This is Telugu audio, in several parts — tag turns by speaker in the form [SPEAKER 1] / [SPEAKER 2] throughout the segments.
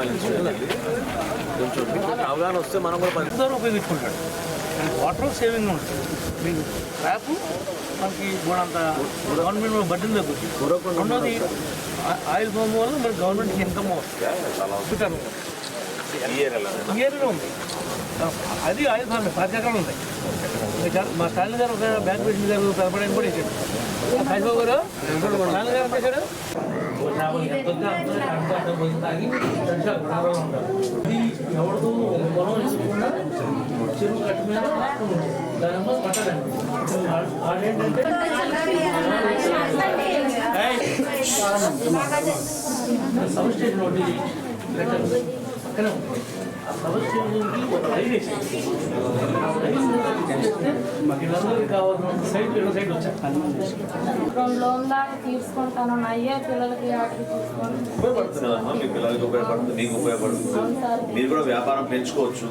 [SPEAKER 1] సంబంధించి కొంచెం అవగాహన వస్తే మనం కూడా పని
[SPEAKER 2] ఉపయోగించుకుంటాడు వాటర్ సేవింగ్ ఉంటుంది మీకు ట్యాప్ మనకి గోడంత గవర్నమెంట్ బడ్డీని తగ్గుతుంది రెండోది ఆయిల్ పంప్ వల్ల మన గవర్నమెంట్కి ఇన్కమ్ వస్తుంది ఇయర్లో ఉంది అది ఆయిల్ ఫార్మ్ పది ఎకరాలు ఉంటాయి మా స్టాలిన్ గారు ఒక బ్యాంక్ ప్రెసిడెంట్ గారు తరపడని కూడా ఇచ్చాడు కాశీబాబు గారు స్టాలిన్ గారు చేశాడు ఎవరితో పొలం వేసుకుండా చెరువు కట్టు మీద దానిమ్మ పట్టదండి ఆడేంటంటే సబ్ స్టేషన్ ఒకటి. పక్కనే. ఆ ఒక రైలు వేసింది. వీళ్ళందరికీ కావాల్సిన సైట్ రెండు సైట్ వచ్చాయి
[SPEAKER 3] రెండు లోన్ దాకా తీసుకుంటాను అయ్యే పిల్లలకి
[SPEAKER 1] ఉపయోగపడుతుంది? కదమ్మా మీ పిల్లలకి ఉపయోగపడుతుంది మీకు ఉపయోగపడుతుంది. మీరు కూడా వ్యాపారం పెంచుకోవచ్చు.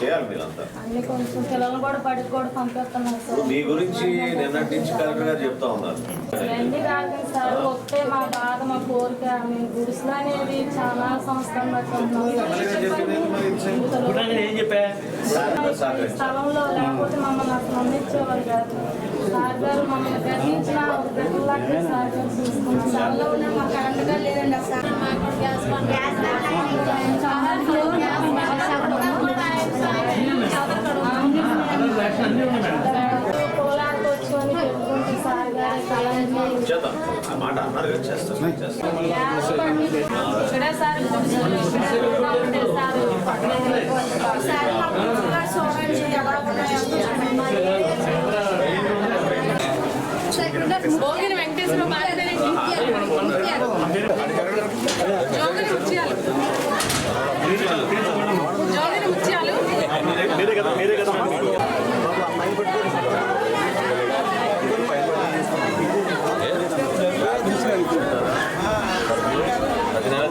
[SPEAKER 1] చేయాలి మీరంతా. మీ గురించి నిన్నటి నుంచి కలెక్టర్ గారు చెప్తా ఉన్నారు.
[SPEAKER 3] మా బాధ మా కోరిక మేము గుడిసెలు అనేది చాలా
[SPEAKER 2] ఏం చెప్పా
[SPEAKER 3] స్థలంలో లేకపోతే మమ్మల్ని అసలు అందించేవారు కాదు సార్ గారు మమ్మల్ని గర్వించిన ఒక బిడ్డలాగా సార్ గారు చూసుకున్నాం. స్థలంలో ఉన్న మాకు కరెంట్గా లేదండి సార్.
[SPEAKER 1] చేద్దాం. ఆ మాట అన్నారు కదా చేస్తాం.
[SPEAKER 3] బండి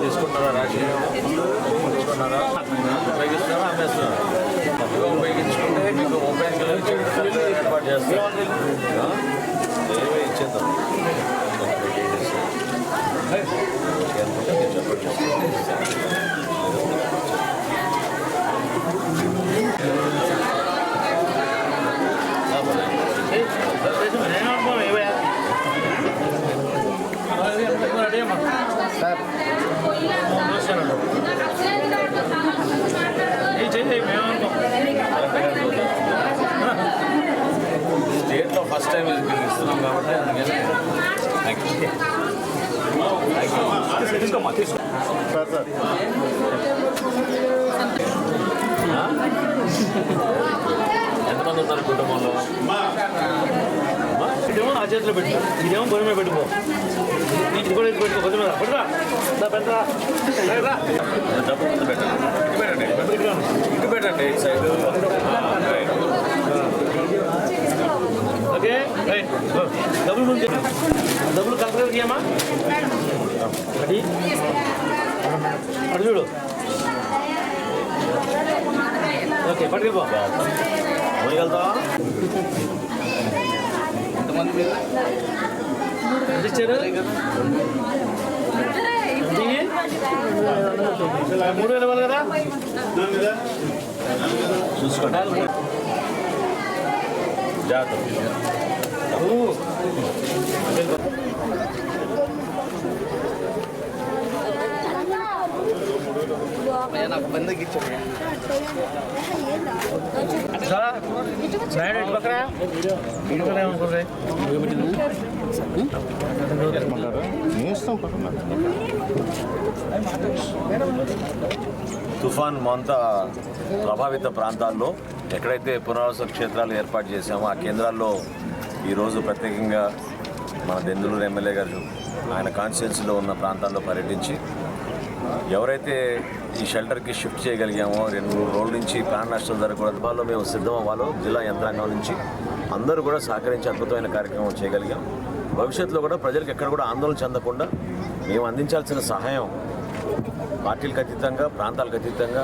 [SPEAKER 1] తీసుకుంటారా నెల తీసుకుంటున్నారా రాశి ఉపయోగిస్తున్నారా? అమ్మేస్తున్నారా? తప్పుగా ఉపయోగించుకుంటే మీకు ముప్పై ఏర్పాటు చేస్తాం ఏమీ ఇచ్చేద్దాం. తీసుకోమ్మా తీసుకో. సార్ సార్ ఎంతమంది ఉన్నారు కుటుంబంలో?
[SPEAKER 2] ఇదేమో నా చేతిలో పెట్టు. ఇదేమో బొని మీద పెట్టుకో ఇది కూడా ఇది పెట్టుకో కొంచెం పడురా పెద్దరా
[SPEAKER 1] డబ్బు ముందు పెట్టండి. ఇటు పెట్టండి. ఇటు పెట్టండి. సైడ్.
[SPEAKER 2] Okay right. డబ్బులు ముందు. డబ్బులు కలెక్టర్ ఇయ్యమ్మా అది? అటు చూడు ఓకే పట్టుకెళ్ళిపో
[SPEAKER 1] ముందుకెళ్తావా
[SPEAKER 2] ఎంత ఇచ్చారు. మూడు వేలు ఇవ్వాలి కదా?
[SPEAKER 1] చూసుకోండి. జాగ్రత్త.
[SPEAKER 2] ఏమనుకుంది
[SPEAKER 1] తుఫాన్ మొంత ప్రభావిత ప్రాంతాల్లో ఎక్కడైతే పునరావాస క్షేత్రాలు ఏర్పాటు చేశామో ఆ కేంద్రాల్లో ఈరోజు ప్రత్యేకంగా మన దెందులూరు ఎమ్మెల్యే గారు ఆయన కాన్స్టిట్యున్సీలో ఉన్న ప్రాంతాల్లో పర్యటించి ఎవరైతే ఈ షెల్టర్కి షిఫ్ట్ చేయగలిగామో రెండు మూడు రోజుల నుంచి ప్రాణ నష్టం జరగకూడదు. వాళ్ళు మేము సిద్ధం అవ్వాలో జిల్లా యంత్రాంగం నుంచి అందరూ కూడా సహకరించి అద్భుతమైన కార్యక్రమం చేయగలిగాం. భవిష్యత్తులో కూడా ప్రజలకు ఎక్కడ కూడా ఆందోళన చెందకుండా మేము అందించాల్సిన సహాయం పార్టీలకు అతీతంగా ప్రాంతాలకు అతీతంగా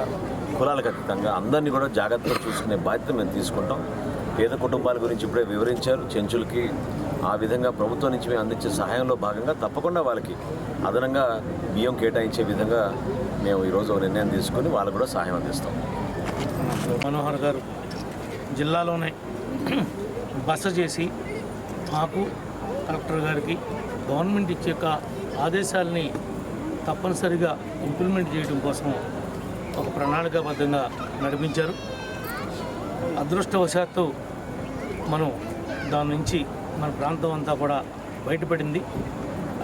[SPEAKER 1] కులాలకు అతీతంగా అందరినీ కూడా జాగ్రత్తగా చూసుకునే బాధ్యత మేము తీసుకుంటాం. పేద కుటుంబాల గురించి ఇప్పుడే వివరించారు. చెంచులకి ఆ విధంగా ప్రభుత్వం నుంచి మేము అందించే సహాయంలో భాగంగా తప్పకుండా వాళ్ళకి అదనంగా బియ్యం కేటాయించే విధంగా మేము ఈరోజు ఒక నిర్ణయం తీసుకుని వాళ్ళకు కూడా సహాయం అందిస్తాం.
[SPEAKER 2] మనోహర్ గారు జిల్లాలోనే బస చేసి మాకు కలెక్టర్ గారికి గవర్నమెంట్ ఇచ్చే యొక్క ఆదేశాలని తప్పనిసరిగా ఇంప్లిమెంట్ చేయడం కోసం ఒక ప్రణాళికాబద్ధంగా నడిపించారు. అదృష్టవశాత్తు మనం దాని నుంచి మన ప్రాంతం అంతా కూడా బయటపడింది.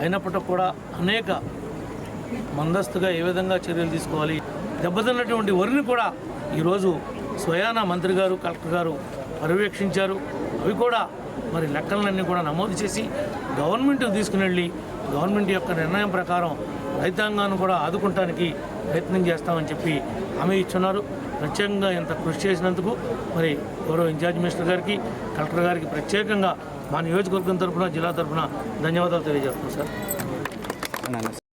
[SPEAKER 2] అయినప్పటికీ కూడా అనేక ముందస్తుగా ఏ విధంగా చర్యలు తీసుకోవాలి దెబ్బతిన్నటువంటి వరిని కూడా ఈరోజు స్వయాన మంత్రి గారు కలెక్టర్ గారు పర్యవేక్షించారు. అవి కూడా మరి లెక్కలన్నీ కూడా నమోదు చేసి గవర్నమెంట్కి తీసుకుని వెళ్ళి గవర్నమెంట్ యొక్క నిర్ణయం ప్రకారం రైతాంగాన్ని కూడా ఆదుకుంటానికి ప్రయత్నం చేస్తామని చెప్పి హామీ ఇచ్చున్నారు. ప్రత్యేకంగా ఇంత కృషి చేసినందుకు మరి గౌరవ ఇన్ఛార్జ్ మినిస్టర్ గారికి కలెక్టర్ గారికి ప్రత్యేకంగా మా నియోజకవర్గం తరఫున జిల్లా తరఫున ధన్యవాదాలు తెలియజేస్తున్నాం సార్.